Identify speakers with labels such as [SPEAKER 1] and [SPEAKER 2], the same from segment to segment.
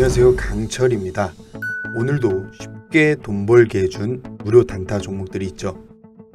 [SPEAKER 1] 안녕하세요 강철입니다. 오늘도 쉽게 돈 벌게 해준 무료 단타 종목들이 있죠.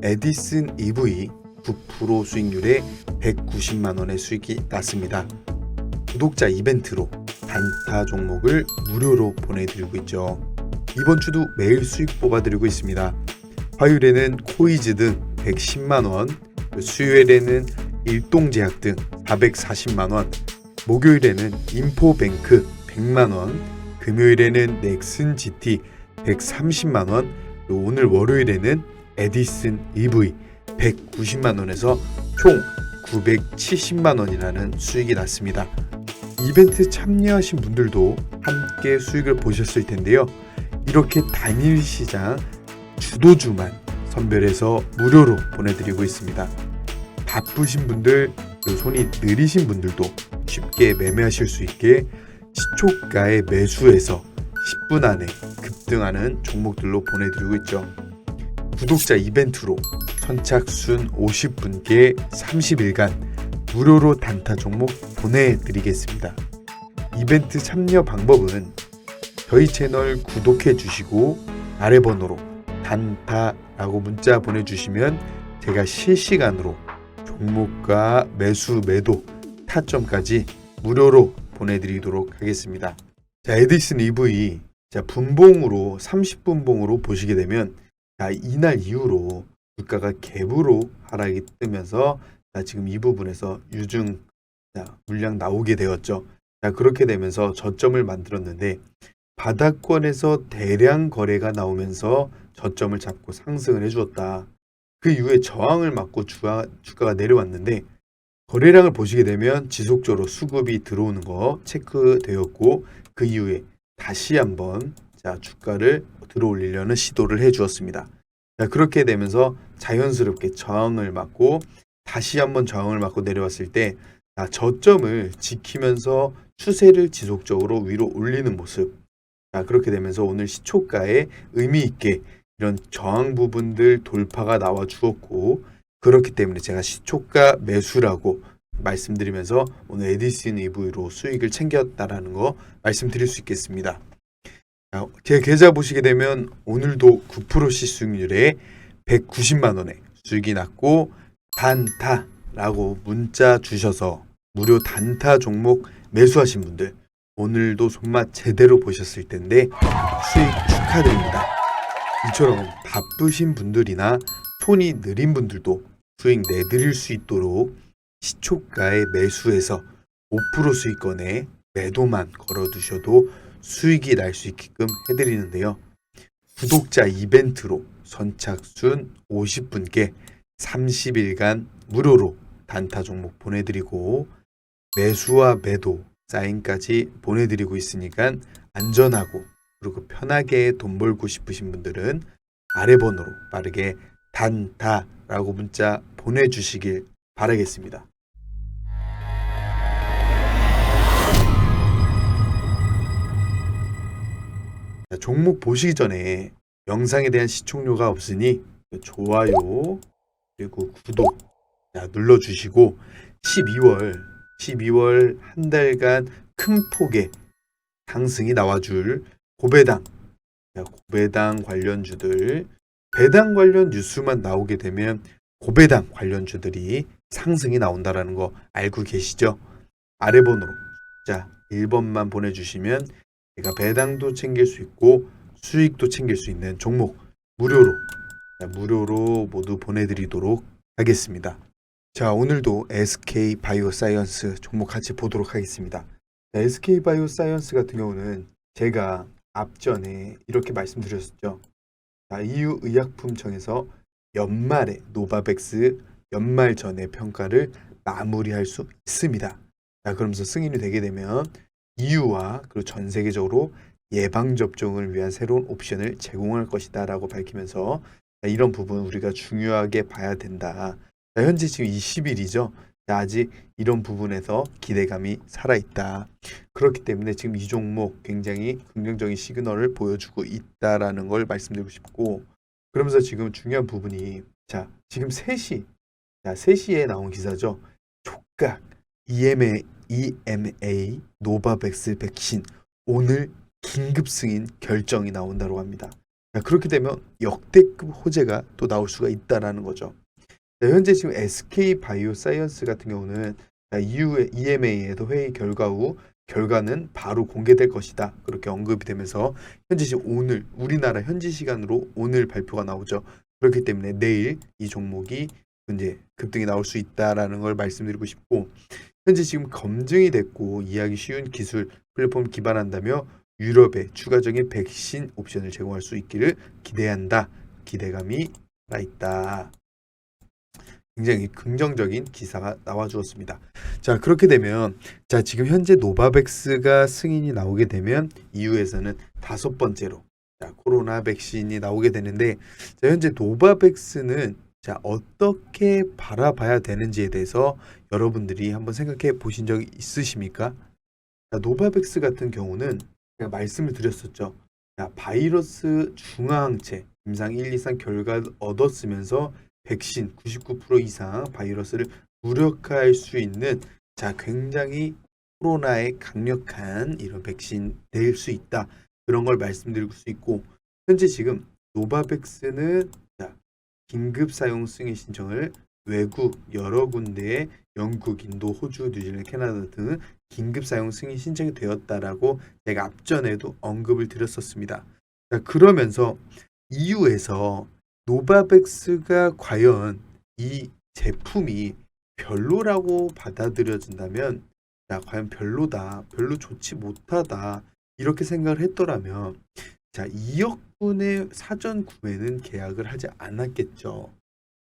[SPEAKER 1] 에디슨 EV 9% 수익률에 190만 원의 수익이 났습니다. 구독자 이벤트로 단타 종목을 무료로 보내드리고 있죠. 이번 주도 매일 수익 뽑아드리고 있습니다. 화요일에는 코이즈 등 110만 원, 수요일에는 일동제약 등 440만 원, 목요일에는 인포뱅크 100만 원, 금요일에는 넥슨 GT 130만 원, 또 오늘 월요일에는 에디슨 EV 190만 원에서 총 970만 원이라는 수익이 났습니다. 이벤트 참여하신 분들도 함께 수익을 보셨을 텐데요. 이렇게 단일 시장 주도주만 선별해서 무료로 보내드리고 있습니다. 바쁘신 분들, 손이 느리신 분들도 쉽게 매매하실 수 있게 시초가에 매수해서 10분 안에 급등하는 종목들로 보내드리고 있죠. 구독자 이벤트로 선착순 50분께 30일간 무료로 단타 종목 보내드리겠습니다. 이벤트 참여 방법은 저희 채널 구독해 주시고 아래 번호로 단타라고 문자 보내주시면 제가 실시간으로 종목과 매수 매도 타점까지 무료로 보내드리도록 하겠습니다. 자 에디슨 EV 자 분봉으로 30분봉으로 보시게 되면 자 이날 이후로 주가가 갭으로 하락이 뜨면서 자 지금 이 부분에서 유증 자, 물량 나오게 되었죠. 자 그렇게 되면서 저점을 만들었는데 바닥권에서 대량 거래가 나오면서 저점을 잡고 상승을 해주었다. 그 이후에 저항을 맞고 주가, 주가가 내려왔는데 거래량을 보시게 되면 지속적으로 수급이 들어오는 거 체크되었고 그 이후에 다시 한번 자 주가를 들어올리려는 시도를 해주었습니다. 자 그렇게 되면서 자연스럽게 저항을 맞고 다시 한번 저항을 맞고 내려왔을 때 자, 저점을 지키면서 추세를 지속적으로 위로 올리는 모습. 자 그렇게 되면서 오늘 시초가에 의미 있게 이런 저항 부분들 돌파가 나와 주었고 그렇기 때문에 제가 시초가 매수라고 말씀드리면서 오늘 에디슨 EV로 수익을 챙겼다라는 거 말씀드릴 수 있겠습니다. 자, 제 계좌 보시게 되면 오늘도 9% 시수익률에 190만 원의 수익이 났고 단타라고 문자 주셔서 무료 단타 종목 매수하신 분들 오늘도 손맛 제대로 보셨을 텐데 수익 축하드립니다. 이처럼 바쁘신 분들이나 손이 느린 분들도 수익 내드릴 수 있도록 시초가에 매수해서 5% 수익권에 매도만 걸어두셔도 수익이 날 수 있게끔 해드리는데요. 구독자 이벤트로 선착순 50분께 30일간 무료로 단타 종목 보내드리고 매수와 매도 사인까지 보내드리고 있으니까 안전하고 그리고 편하게 돈 벌고 싶으신 분들은 아래 번호로 빠르게 단타라고 문자 보내주시길 바라겠습니다. 자, 종목 보시기 전에 영상에 대한 시청료가 없으니 좋아요 그리고 구독 자, 눌러주시고 12월 12월 한 달간 큰 폭의 상승이 나와줄 고배당 자, 고배당 관련주들 배당 관련 뉴스만 나오게 되면 고배당 관련주들이 상승이 나온다라는 거 알고 계시죠? 아래 번호로 자 1번만 보내주시면 제가 배당도 챙길 수 있고 수익도 챙길 수 있는 종목 무료로 자, 무료로 모두 보내드리도록 하겠습니다. 자 오늘도 SK 바이오사이언스 종목 같이 보도록 하겠습니다. 자, SK 바이오사이언스 같은 경우는 제가 앞전에 이렇게 말씀드렸었죠. 자, EU 의약품청에서 연말에 노바백스 연말 전에 평가를 마무리할 수 있습니다. 자, 그러면서 승인이 되게 되면 EU와 그리고 전 세계적으로 예방 접종을 위한 새로운 옵션을 제공할 것이다라고 밝히면서 자, 이런 부분 우리가 중요하게 봐야 된다. 자, 현재 지금 20일이죠. 아직 이런 부분에서 기대감이 살아있다. 그렇기 때문에 지금 이 종목 굉장히 긍정적인 시그널을 보여주고 있다라는 걸 말씀드리고 싶고 그러면서 지금 중요한 부분이 자 지금 3시 자 3시에 나온 기사죠. 촉각 EMA EMA 노바백스 백신 오늘 긴급 승인 결정이 나온다고 합니다. 자, 그렇게 되면 역대급 호재가 또 나올 수가 있다라는 거죠. 자, 현재 지금 SK 바이오사이언스 같은 경우는 EMA에도 회의 결과 후 결과는 바로 공개될 것이다. 그렇게 언급이 되면서 현재 지금 오늘 우리나라 현지 시간으로 오늘 발표가 나오죠. 그렇기 때문에 내일 이 종목이 이제 급등이 나올 수 있다라는 걸 말씀드리고 싶고 현재 지금 검증이 됐고 이해하기 쉬운 기술 플랫폼 기반한다며 유럽에 추가적인 백신 옵션을 제공할 수 있기를 기대한다. 기대감이 살아 있다. 굉장히 긍정적인 기사가 나와 주었습니다. 자, 그렇게 되면 자, 지금 현재 노바백스가 승인이 나오게 되면 EU에서는 다섯 번째로 자, 코로나 백신이 나오게 되는데 자, 현재 노바백스는 자, 어떻게 바라봐야 되는지에 대해서 여러분들이 한번 생각해 보신 적 있으십니까? 자, 노바백스 같은 경우는 제가 말씀을 드렸었죠. 자, 바이러스 중화항체 임상 1, 2, 3 결과를 얻었으면서 백신 99% 이상 바이러스를 무력화할 수 있는 자 굉장히 코로나에 강력한 이런 백신 될 수 있다 그런 걸 말씀드릴 수 있고 현재 지금 노바백스는 자 긴급 사용 승인 신청을 외국 여러 군데에 영국, 인도, 호주, 뉴질랜드, 캐나다 등 긴급 사용 승인 신청이 되었다라고 제가 앞전에도 언급을 드렸었습니다. 자 그러면서 EU에서 노바백스가 과연 이 제품이 별로라고 받아들여진다면 자 과연 별로다 별로 좋지 못하다 이렇게 생각을 했더라면 자 2억 분의 사전 구매는 계약을 하지 않았겠죠.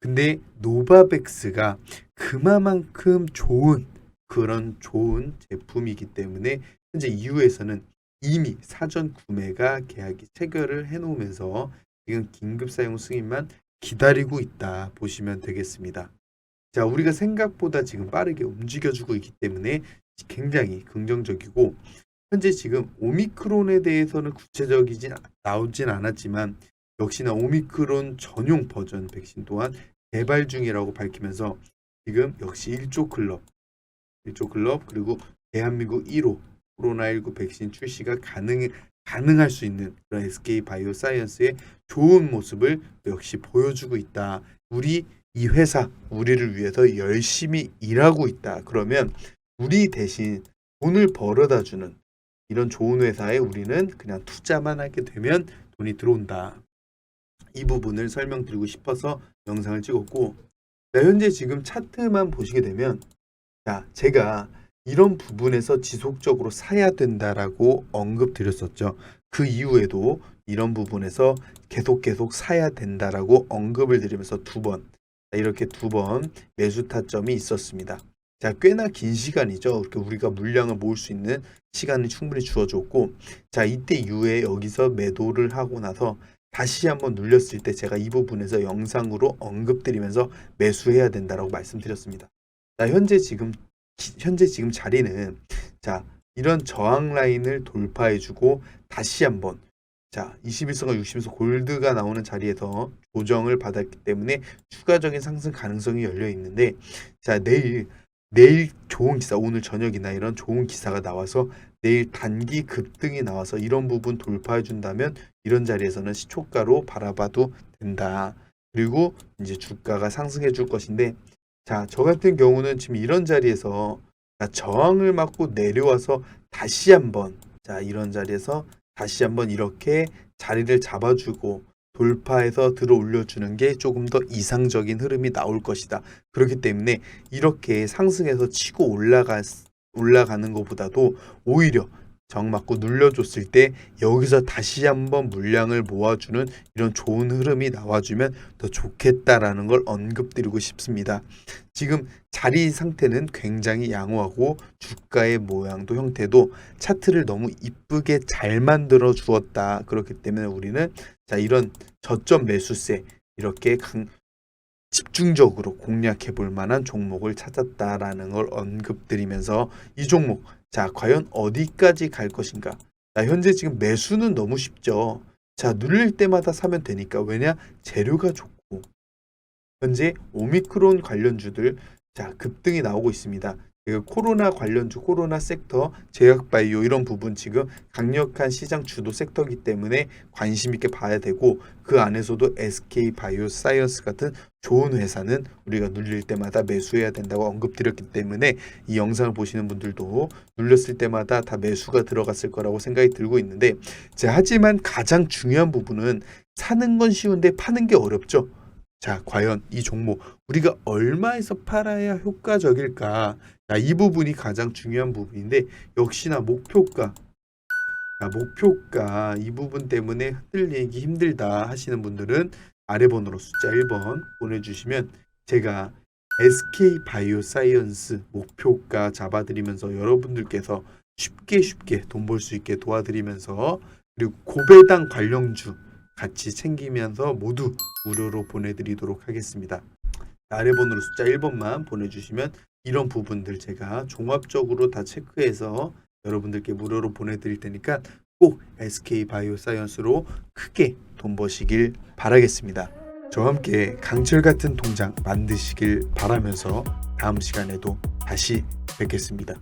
[SPEAKER 1] 근데 노바백스가 그만큼 좋은 그런 좋은 제품이기 때문에 현재 EU에서는 이미 사전 구매가 계약이 체결을 해놓으면서 지금 긴급 사용 승인만 기다리고 있다 보시면 되겠습니다. 자, 우리가 생각보다 지금 빠르게 움직여주고 있기 때문에 굉장히 긍정적이고 현재 지금 오미크론에 대해서는 구체적이진 나오진 않았지만 역시나 오미크론 전용 버전 백신 또한 개발 중이라고 밝히면서 지금 역시 1조 클럽, 1조 클럽 그리고 대한민국 1호 코로나19 백신 출시가 가능 가능할 수 있는 그런 SK 바이오 사이언스의 좋은 모습을 역시 보여주고 있다. 우리 이 회사 우리를 위해서 열심히 일하고 있다. 그러면 우리 대신 돈을 벌어다 주는 이런 좋은 회사에 우리는 그냥 투자만 하게 되면 돈이 들어온다. 이 부분을 설명드리고 싶어서 영상을 찍었고 자, 현재 지금 차트만 보시게 되면 자 제가 이런 부분에서 지속적으로 사야 된다라고 언급 드렸었죠. 그 이후에도 이런 부분에서 계속 계속 사야 된다라고 언급을 드리면서 두 번, 이렇게 두 번 매수 타점이 있었습니다. 자, 꽤나 긴 시간이죠. 이렇게 우리가 물량을 모을 수 있는 시간이 충분히 주어졌고, 자, 이때 이후에 여기서 매도를 하고 나서 다시 한번 눌렸을 때 제가 이 부분에서 영상으로 언급드리면서 매수해야 된다라고 말씀드렸습니다. 자, 현재 지금 현재 지금 자리는 자 이런 저항 라인을 돌파해주고 다시 한번 자 21선과 60선 골드가 나오는 자리에서 조정을 받았기 때문에 추가적인 상승 가능성이 열려 있는데 자 내일 내일 좋은 기사 오늘 저녁이나 이런 좋은 기사가 나와서 내일 단기 급등이 나와서 이런 부분 돌파해 준다면 이런 자리에서는 시초가로 바라봐도 된다. 그리고 이제 주가가 상승해 줄 것인데 자, 저 같은 경우는 지금 이런 자리에서 자, 저항을 맞고 내려와서 다시 한번 자, 이런 자리에서 다시 한번 이렇게 자리를 잡아주고 돌파해서 들어 올려주는 게 조금 더 이상적인 흐름이 나올 것이다. 그렇기 때문에 이렇게 상승해서 치고 올라가, 올라가는 것보다도 오히려 정 맞고 눌려줬을 때 여기서 다시 한번 물량을 모아주는 이런 좋은 흐름이 나와주면 더 좋겠다라는 걸 언급드리고 싶습니다. 지금 자리 상태는 굉장히 양호하고 주가의 모양도 형태도 차트를 너무 이쁘게 잘 만들어 주었다. 그렇기 때문에 우리는 자 이런 저점 매수세 이렇게 강, 집중적으로 공략해 볼 만한 종목을 찾았다라는 걸 언급드리면서 이 종목 자, 과연 어디까지 갈 것인가? 자, 현재 지금 매수는 너무 쉽죠. 자, 누릴 때마다 사면 되니까. 왜냐? 재료가 좋고. 현재 오미크론 관련주들 자, 급등이 나오고 있습니다. 그 코로나 관련주, 코로나 섹터, 제약바이오 이런 부분 지금 강력한 시장 주도 섹터이기 때문에 관심 있게 봐야 되고 그 안에서도 SK 바이오 사이언스 같은 좋은 회사는 우리가 눌릴 때마다 매수해야 된다고 언급드렸기 때문에 이 영상을 보시는 분들도 눌렸을 때마다 다 매수가 들어갔을 거라고 생각이 들고 있는데 자, 하지만 가장 중요한 부분은 사는 건 쉬운데 파는 게 어렵죠. 자, 과연 이 종목 우리가 얼마에서 팔아야 효과적일까? 자, 이 부분이 가장 중요한 부분인데 역시나 목표가 자, 목표가 이 부분 때문에 흔들리기 힘들다 하시는 분들은 아래 번호로 숫자 1번 보내주시면 제가 SK 바이오사이언스 목표가 잡아드리면서 여러분들께서 쉽게 쉽게 돈 벌 수 있게 도와드리면서 그리고 고배당 관련주 같이 챙기면서 모두 무료로 보내드리도록 하겠습니다. 아래 번호로 숫자 1번만 보내주시면 이런 부분들 제가 종합적으로 다 체크해서 여러분들께 무료로 보내드릴 테니까 꼭 SK 바이오사이언스로 크게 돈 버시길 바라겠습니다. 저와 함께 강철 같은 통장 만드시길 바라면서 다음 시간에도 다시 뵙겠습니다.